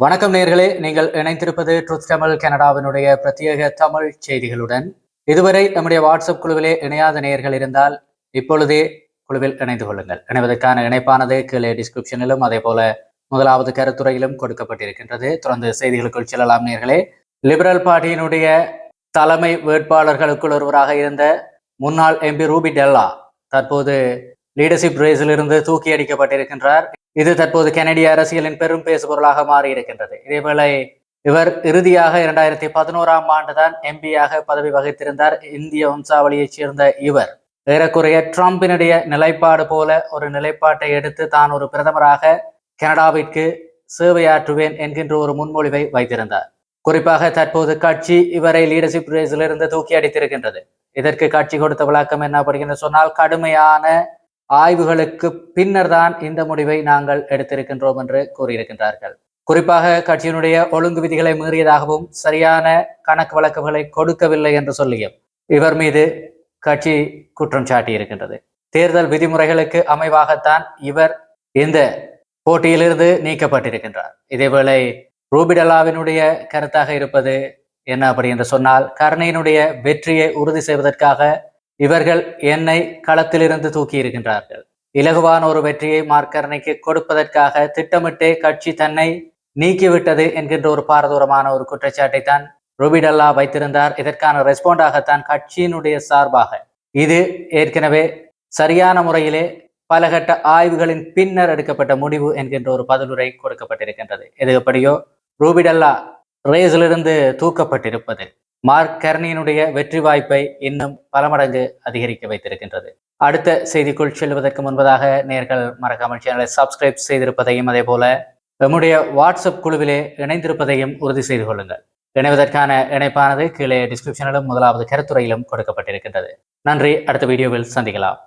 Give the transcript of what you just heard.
வணக்கம் நேர்களே. நீங்கள் இணைந்திருப்பது ட்ரூத் தமிழ் கனடாவினுடைய பிரத்யேக தமிழ் செய்திகளுடன். இதுவரை நம்முடைய வாட்ஸ்அப் குழுவிலே இணையாத நேயர்கள் இருந்தால் இப்பொழுதே குழுவில் இணைந்து கொள்ளுங்கள். இணைவதற்கான இணைப்பானது கீழே டிஸ்கிரிப்ஷனிலும் அதே போல முதலாவது கருத்துறையிலும் கொடுக்கப்பட்டிருக்கின்றது. தொடர்ந்து செய்திகளுக்குள் செல்லலாம் நேர்களே. லிபரல் பார்ட்டியினுடைய தலைமை வேட்பாளர்களுக்குள் ஒருவராக இருந்த முன்னாள் எம்பி ரூபி டெல்லா தற்போது லீடர்ஷிப் ரேஸிலிருந்து தூக்கி அடிக்கப்பட்டிருக்கின்றார். இது தற்போது கனடிய அரசியலின் பெரும் பேசுபொருளாக மாறி இருக்கின்றது இதேவேளை இவர் இறுதியாக இரண்டாயிரத்தி பதினோராம் ஆண்டுதான் எம்பியாக பதவி வகித்திருந்தார். இந்திய வம்சாவளியைச் சேர்ந்த இவர். ஏறக்குறைய ட்ரம்பினுடைய நிலைப்பாடு போல ஒரு நிலைப்பாட்டை எடுத்து தான் ஒரு பிரதமராக கனடாவிற்கு சேவையாற்றுவேன் என்கின்ற ஒரு முன்மொழிவை வைத்திருந்தார். குறிப்பாக தற்போது கட்சி இவரை லீடர்ஷிப் ரேஸிலிருந்து தூக்கி அடித்திருக்கின்றது. இதற்கு கட்சி கொடுத்த விளக்கம் என்ன அப்படிங்கிறது சொன்னால் கடுமையான ஆய்வுகளுக்கு பின்னர் தான் இந்த முடிவை நாங்கள் எடுத்திருக்கின்றோம் என்று கூறியிருக்கின்றார்கள். குறிப்பாக கட்சியினுடைய ஒழுங்கு விதிகளை மீறியதாகவும் சரியான கணக்கு வழக்குகளை கொடுக்கவில்லை என்று சொல்லியும் இவர் மீது கட்சி குற்றம் சாட்டியிருக்கின்றது. தேர்தல் விதிமுறைகளுக்கு அமைவாகத்தான் இவர் இந்த போட்டியிலிருந்து நீக்கப்பட்டிருக்கின்றார். இதேவேளை ரூபிடலாவினுடைய கருத்தாக இருப்பது என்ன அப்படி என்று சொன்னால் கருணையினுடைய வெற்றியை உறுதி செய்வதற்காக இவர்கள் என்னை களத்திலிருந்து தூக்கி இருக்கின்றார்கள் இலகுவான ஒரு வெற்றியை மார்க்கரணைக்கு கொடுப்பதற்காக திட்டமிட்டே கட்சி தன்னை நீக்கிவிட்டது என்கின்ற ஒரு பாரதூரமான ஒரு குற்றச்சாட்டை தான் ரூபிடல்லா வைத்திருந்தார். இதற்கான ரெஸ்பாண்டாகத்தான் கட்சியினுடைய சார்பாக. இது ஏற்கனவே சரியான முறையிலே பலகட்ட ஆய்வுகளின் பின்னர் எடுக்கப்பட்ட முடிவு என்கின்ற ஒரு பதிலுரை கொடுக்கப்பட்டிருக்கின்றது. எது எப்படியோ ரூபிடல்லா ரேஸிலிருந்து தூக்கப்பட்டிருப்பது. மார்க் கர்னியினுடைய வெற்றி வாய்ப்பை இன்னும் பல மடங்கு அதிகரிக்க வைத்திருக்கின்றது. அடுத்த செய்திக்குள் செல்வதற்கு முன்பதாக நேர்கள் மறக்காமல் சேனலை சப்ஸ்கிரைப் செய்திருப்பதையும் அதே போல நம்முடைய வாட்ஸ்அப் குழுவிலே இணைந்திருப்பதையும் உறுதி செய்து கொள்ளுங்கள். இணைவதற்கான இணைப்பானது கீழே டிஸ்கிரிப்ஷனிலும் முதலாவது கருத்துறையிலும் கொடுக்கப்பட்டிருக்கின்றது. நன்றி. அடுத்த வீடியோவில் சந்திக்கலாம்.